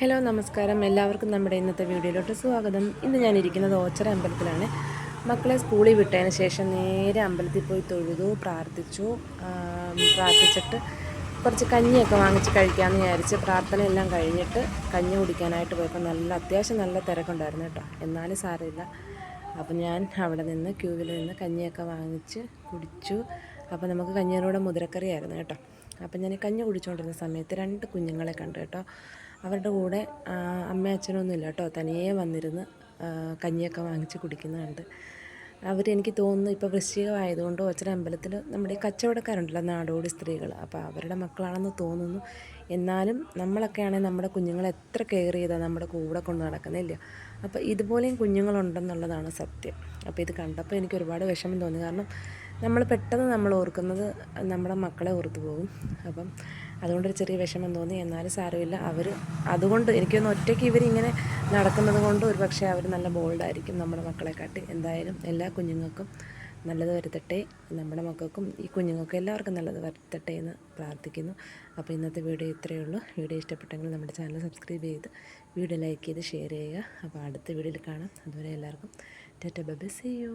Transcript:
Hello നമസ്കാരം. എല്ലാവർക്കും നമ്മുടെ ഇന്നത്തെ വീഡിയോയിലോട്ട് സ്വാഗതം. ഇന്ന് ഞാനിരിക്കുന്നത് ഓച്ചറ അമ്പലത്തിലാണ്. മക്കളെ സ്കൂളിൽ വിട്ടതിന് ശേഷം നേരെ അമ്പലത്തിൽ പോയി തൊഴുതു പ്രാർത്ഥിച്ചു പ്രാർത്ഥിച്ചിട്ട് കുറച്ച് കഞ്ഞിയൊക്കെ വാങ്ങിച്ച് കഴിക്കാമെന്ന് വിചാരിച്ച് പ്രാർത്ഥന എല്ലാം കഴിഞ്ഞിട്ട് കഞ്ഞി കുടിക്കാനായിട്ട് പോയപ്പോൾ നല്ല അത്യാവശ്യം നല്ല തിരക്കുണ്ടായിരുന്നു കേട്ടോ. എന്നാലും സാരമില്ല. അപ്പം ഞാൻ അവിടെ നിന്ന് ക്യൂവിൽ നിന്ന് കഞ്ഞിയൊക്കെ വാങ്ങിച്ച് കുടിച്ചു. അപ്പോൾ നമുക്ക് കഞ്ഞിയോടെ മുതിരക്കറിയായിരുന്നു കേട്ടോ. അപ്പം ഞാൻ കഞ്ഞി കുടിച്ചുകൊണ്ടിരുന്ന സമയത്ത് രണ്ട് കുഞ്ഞുങ്ങളെ കണ്ടു കേട്ടോ. അവരുടെ കൂടെ അമ്മ അമ്മയും അച്ഛനൊന്നും ഇല്ല കേട്ടോ. തനിയെ വന്നിരുന്ന് കഞ്ഞിയൊക്കെ വാങ്ങിച്ച് കുടിക്കുന്നുണ്ട്. അവരെനിക്ക് തോന്നുന്നു ഇപ്പോൾ വൃശ്ചികമായതുകൊണ്ട് അച്ഛൻ അമ്പലത്തിൽ നമ്മുടെ കച്ചവടക്കാരുണ്ടല്ലോ നാടോടി സ്ത്രീകൾ അപ്പോൾ അവരുടെ മക്കളാണെന്ന് തോന്നുന്നു. എന്നാലും നമ്മളൊക്കെ ആണെങ്കിൽ നമ്മുടെ കുഞ്ഞുങ്ങളെ എത്ര കെയർ ചെയ്താൽ നമ്മുടെ കൂടെ കൊണ്ട് നടക്കുന്നില്ല അപ്പോൾ ഇതുപോലെയും കുഞ്ഞുങ്ങളുണ്ടെന്നുള്ളതാണ് സത്യം. അപ്പോൾ ഇത് കണ്ടപ്പോൾ എനിക്ക് ഒരുപാട് വിഷമം തോന്നി. കാരണം നമ്മൾ പെട്ടെന്ന് നമ്മൾ ഓർക്കുന്നത് നമ്മുടെ മക്കളെ ഓർത്തു പോകും. അപ്പം അതുകൊണ്ടൊരു ചെറിയ വിഷമം തോന്നി. എന്നാലും സാരമില്ല. അവർ അതുകൊണ്ട് എനിക്കൊന്ന് ഒറ്റയ്ക്ക് ഇവരിങ്ങനെ നടക്കുന്നത് കൊണ്ട് ഒരു പക്ഷേ അവർ നല്ല ബോൾഡായിരിക്കും നമ്മുടെ മക്കളെ കാട്ടി എന്തായാലും എല്ലാ കുഞ്ഞുങ്ങൾക്കും നല്ലത് വരുത്തട്ടെ. നമ്മുടെ മക്കൾക്കും ഈ കുഞ്ഞുങ്ങൾക്കും എല്ലാവർക്കും നല്ലത് വരുത്തട്ടെ എന്ന് പ്രാർത്ഥിക്കുന്നു. അപ്പോൾ ഇന്നത്തെ വീഡിയോ ഇത്രയേ ഉള്ളൂ. വീഡിയോ ഇഷ്ടപ്പെട്ടെങ്കിൽ നമ്മുടെ ചാനൽ സബ്സ്ക്രൈബ് ചെയ്ത് വീഡിയോ ലൈക്ക് ചെയ്ത് ഷെയർ ചെയ്യുക. അപ്പോൾ അടുത്ത വീഡിയോയിൽ കാണാം. അതുവരെ എല്ലാവർക്കും ടാറ്റ ബൈ സി യു